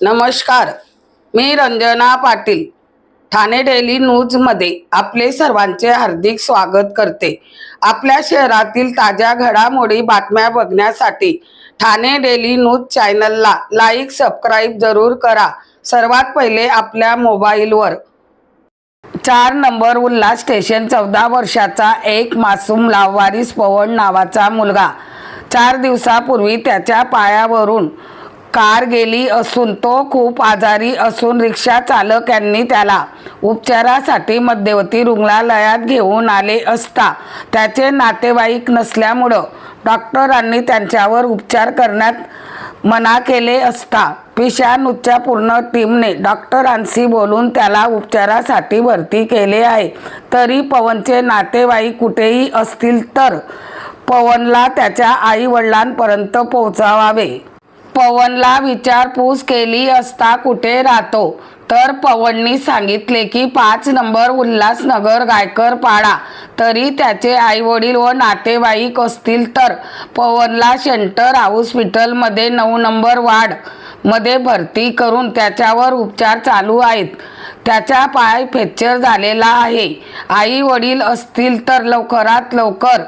नमस्कार मी रंजना पाटील ठाणे डेली न्यूजमध्ये आपले सर्वांचे हार्दिक स्वागत करते. आपल्या शहरातील ताज्या घडामोडी बातम्या बघण्यासाठी ठाणे डेली न्यूज चॅनलला लाईक सबस्क्राईब जरूर करा. सर्वात पहिले आपल्या मोबाईलवर. चार नंबर उल्हास स्टेशन चौदा वर्षाचा एक मासूम लाववारीस पवन नावाचा मुलगा. चार दिवसापूर्वी त्याच्या पायावरून कार गेली असून तो खूप आजारी असून रिक्षा चालक यांनी त्याला उपचारासाठी मध्यवर्ती रुग्णालयात घेऊन आले असता त्याचे नातेवाईक नसल्यामुळं डॉक्टरांनी त्यांच्यावर उपचार करण्यात मना केले असता पिशानुच्या पूर्ण टीमने डॉक्टरांशी बोलून त्याला उपचारासाठी भरती केले आहे. तरी पवनचे नातेवाईक कुठेही असतील तर पवनला त्याच्या आई वडिलांपर्यंत पोहोचवावे पवनला विचारपूस केली असता कुठे राहतो? तर पवननी सांगितले की पाच नंबर उल्हासनगर गायकर पाडा तरी त्याचे आईवडील व नातेवाईक असतील तर पवनला सेंटर हॉस्पिटलमध्ये नऊ नंबर वार्डमध्ये भरती करून त्याच्यावर उपचार चालू आहेत. त्याचा पाय फ्रॅक्चर झालेला आहे. आई वडील असतील तर लवकरात लवकर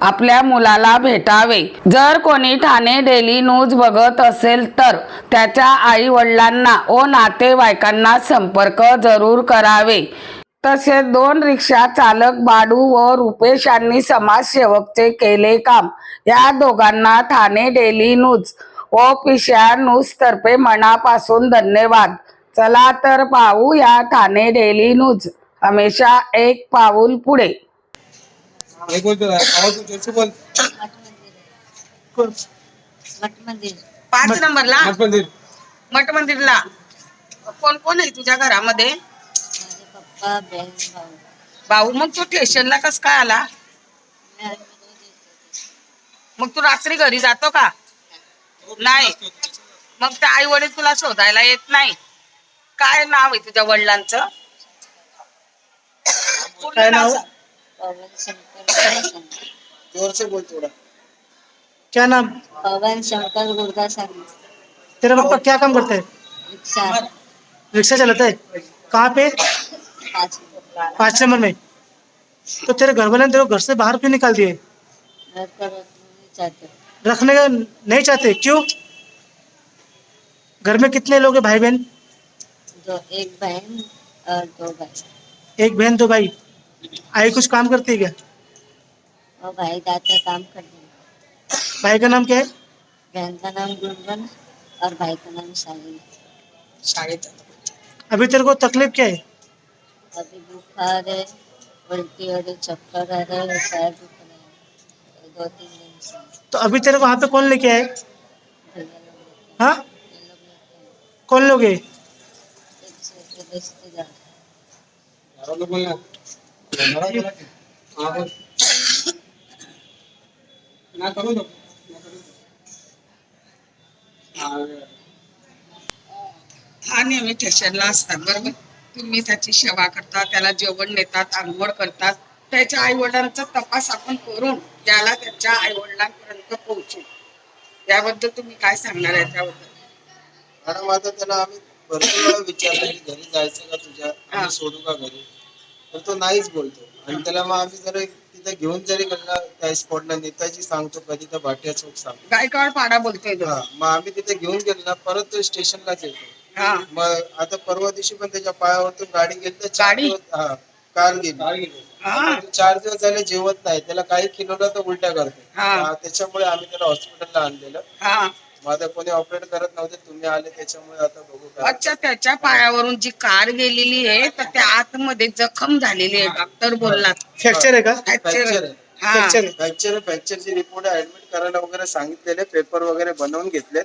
आपल्या मुलाला भेटावे. जर कोणी ठाणे डेली न्यूज बघत असेल तर त्याच्या आई वडिलांना व नातेवाईकांना संपर्क जरूर करावे. तसेच दोन रिक्षा चालक बाडू व रुपेश यांनी समाजसेवकचे केले काम. या दोघांना ठाणे डेली न्यूज व पिशा न्यूज तर्फे मनापासून धन्यवाद. चला तर पाहू या ठाणे डेली न्यूज. हमेशा एक पाऊल पुढे. एक बोलतो आवाज उचल से बोल मठ मंदिर पाच नंबरला मठ मंदिर मठ मंदिरला कोण कोण आहे तुझ्या घरामध्ये? माझे पप्पा बहीण भाऊ भाऊ मग तू स्टेशनला कस काय आला? मी. मग तू रात्री घरी जातो का? नाही. मग त्या आई वडील तुला शोधायला येत नाही. काय नाव आहे तुझ्या वडिलांचं? पूर्ण नाव? सांग. पवन शंकर. ज़ोर से बोल थोड़ा. क्या नाम? पवन शंकर गुर्दा गुरदासामी तेरा पापा क्या काम करता है? रिक्शा रिक्शा चलाता है? कहाँ पे? पाँच पाँच नंबर में। तो तेरे घर वाले ने तेरे को घर से बाहर क्यों निकाल दिए? रखने का नहीं चाहते? क्यों? घर में कितने लोग हैं भाई बहन दो एक बहन और दो भाई। एक बहन दो भाई। आई कुछ काम करती है क्या? और भाई हैं काम करने। भाई का नाम क्या है? बहन का नाम गुनगुन और भाई का नाम साहिल अभी तेरे को तकलीफ़ क्या है? अभी बुखार है उल्टी रही चक्कर आ रहे हैं पैर दुख रहे हैं। दो तीन दिन से। तो अभी तेरे को वहाँ पे कौन लेके आए। हैं? कौन लोग है? हा. ना करू नेहमी स्टेशनला असतात बरोबर? तुम्ही त्याची सेवा करता त्याला जेवण देतात आंघोळ करतात. त्याच्या आई वडिलांचा तपास आपण करून त्याला त्याच्या आई वडिलांपर्यंत पोहोचू. याबद्दल तुम्ही काय सांगणार आहे त्याबद्दल? मॅडम आता त्याला आम्ही भरपूर वेळा विचारलं की घरी जायचं का तुझ्या? हा. आम्ही सोडू का घरी? तर तो नाहीच बोलतो. आणि त्याला मग आम्ही जर तिथे घेऊन जरी गेला त्या स्पॉटला नेताजी सांगतो कधी तर भाटिया चौक सांगतो. गायकवाड पाडा बोलतोय तो. हा मग आम्ही तिथे घेऊन गेलो ना परत तो स्टेशनलाच येतो. हा. मग आता परवा दिवशी पण त्याच्या पायावरतून गाडी गेली तर चार गाडी? दिवस हा कार गेली? हा. तो चार दिवस झाले जेवत नाही त्याला काही खिलवलं तर उलट्या करते. हा. हा, त्याच्यामुळे आम्ही त्याला हॉस्पिटलला आणलेलं. हा. आता कोणी ऑपरेट करत नव्हते तुम्ही आले त्याच्यामुळे आता बघू काय अच्छा त्याच्या पायावरून जी कार गेलेली आहे तर त्या आतमध्ये जखम झालेली आहे डॉक्टर बोललात. फ्रॅक्चर है का? फ्रॅक्चर फ्रॅक्चर आहे. हा. फ्रॅक्चर है फ्रॅक्चर फ्रॅक्चरची रिपोर्ट ऍडमिट करायला वगैरे सांगितलेले पेपर वगैरे बनवून घेतलेत.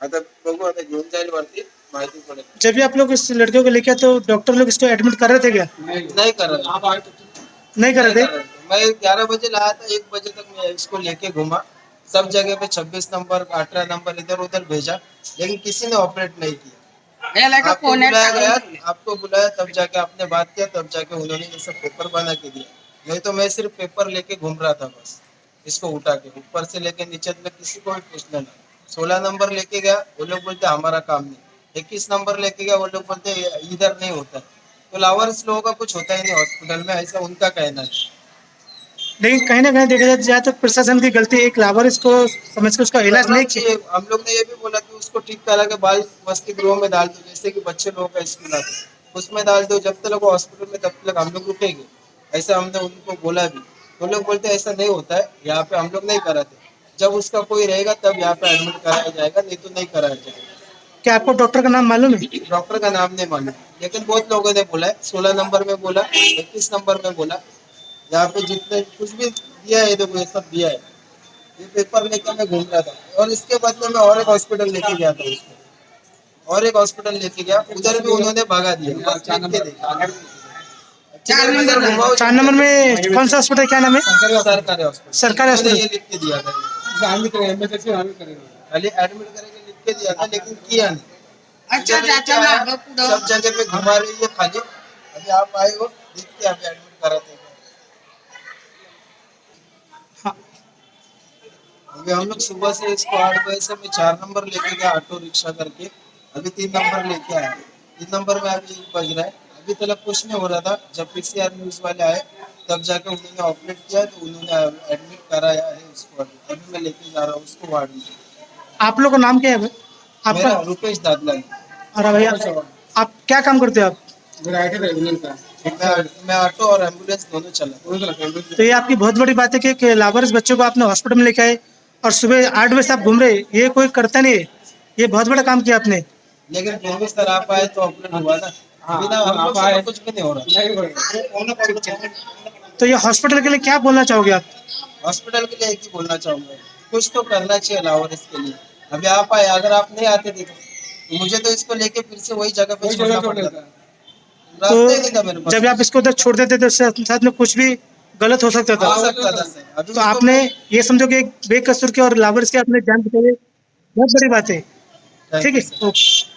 आता बघू आता घेऊन जाईल वरती माहिती पडेल. जब भी आप लोग इस लड़के को लेके आए तो डॉक्टर लोग इसको एडमिट कर रहे थे क्या नाही नहीं कर रहा नहीं कर रहे थे मैं ग्यारह बजे लाया था एक बजे तक मैं इसको लेके घूमा. सब जगह पे छब्बीस नंबर अठारह नंबर इधर उधर भेजा लेकिन किसी ने ऑपरेट नहीं किया। आपको बुलाया गया आपको बुलाया तब जाके आपने बात किया तब जाके उन्होंने ये सब पेपर बना के दिया। नहीं तो मैं सिर्फ़ पेपर लेके घूम रहा था बस इसको उठा के ऊपर से लेके नीचे तक किसी को भी पूछना ना। सोलह नंबर लेके गया वो लोग बोलते हमारा काम नहीं। इक्कीस नंबर लेके गया वो लोग बोलते इधर नहीं होता तो लावारिस लोगों का कुछ होता ही नहीं हॉस्पिटल में ऐसा उनका कहना है। लेकिन कहीं ना कहीं देखा जाए तो प्रशासन की गलती एक लावारिस को समझ के उसका इलाज नहीं किया हम लोग ने ये भी बोला कि उसको ठीक करा के बाल वस्ती गृह में डाल दो जैसे कि बच्चे लोगों का स्कूल आते उसमें डाल दो जब तक वो हॉस्पिटल में तब तक हम लोग रुकेंगे। ऐसा हमने उनको बोला भी। वो लोग बोलते ऐसा नहीं होता है यहाँ पे हम लोग नहीं कराते। जब उसका कोई रहेगा तब यहाँ पे एडमिट कराया जाएगा नहीं तो नहीं कराया जाएगा। क्या आपको डॉक्टर का नाम मालूम है? डॉक्टर का नाम नहीं मालूम। लेकिन बहुत लोगों ने बोला है सोलह नंबर में बोला इक्कीस नंबर में बोला। यहाँ पे जितने कुछ भी दिया है देखो ये सब दिया है। ये पेपर लेकर मैं घूम रहा था। और इसके बदले में और एक हॉस्पिटल लेके गया था उसको। और एक हॉस्पिटल लेके गया। उधर भी उन्होंने भगा दिया। चार नंबर। में- घुमाओ, चार नंबर में कौन सा हॉस्पिटल क्या नाम है? सरकारी हॉस्पिटल सरकारी हॉस्पिटल ये लिख के दिया था। करेंगे करेंगे। खाली एडमिट करके लिख के दिया था लेकिन किया नहीं। अच्छा लेके पुढं सब जगह पे घुमा रही है खाली। अभी आप आए हो देखते हैं अभी एडमिट कराते हाँ। अभी हम लोग सुबह से इसको आठ बजे से मैं चार नंबर लेके गया ऑटो रिक्शा करके। अभी तीन नंबर लेके आया तीन नंबर में अभी एक बज रहा है। अभी तक कुछ नहीं हो रहा था। जब पीसीआर न्यूज़ वाले आए तब जाके उन्होंने ऑपरेट किया तो उन्होंने एडमिट कराया है उसको अभी। मैं लेके जा रहा हूँ उसको वार्ड में। आप लोग का नाम क्या है आपका रुपेश दादलानी। और भैया आप क्या काम करते हो आप? है मैं ऑटो और एंबुलेंस दोनों चला। तो ये आपकी बहुत बड़ी बात है कि लावारिस बच्चों को आपने हॉस्पिटल में लेके आए। और सुबह आठ बजे से आप घूम रहे ये कोई करता नहीं है। ये बहुत बड़ा काम किया आपने। लेकिन सर आप आए तो ऑपरेट हुआ ना हाँ। तो कुछ भी नहीं हो रहा। तो ये हॉस्पिटल के लिए क्या बोलना चाहोगे आप? हॉस्पिटल के लिए एक ही बोलना चाहूँगा। कुछ तो करना चाहिए लाहौर इसके लिए। अभी आप आए अगर आप नहीं आते थे तो मुझे तो इसको लेके फिर से वही जगह पे छोड़ना पड़ता था। तो जब आप इसको उधर छोड़ देते तो साथ में कुछ भी गलत हो सकता था। सकता अभी तो आपने ये समझो कि एक बेकसूर के और लावारिस के आपने जान बचाई। बहुत बड़ी बात है। ठीक है. ओके।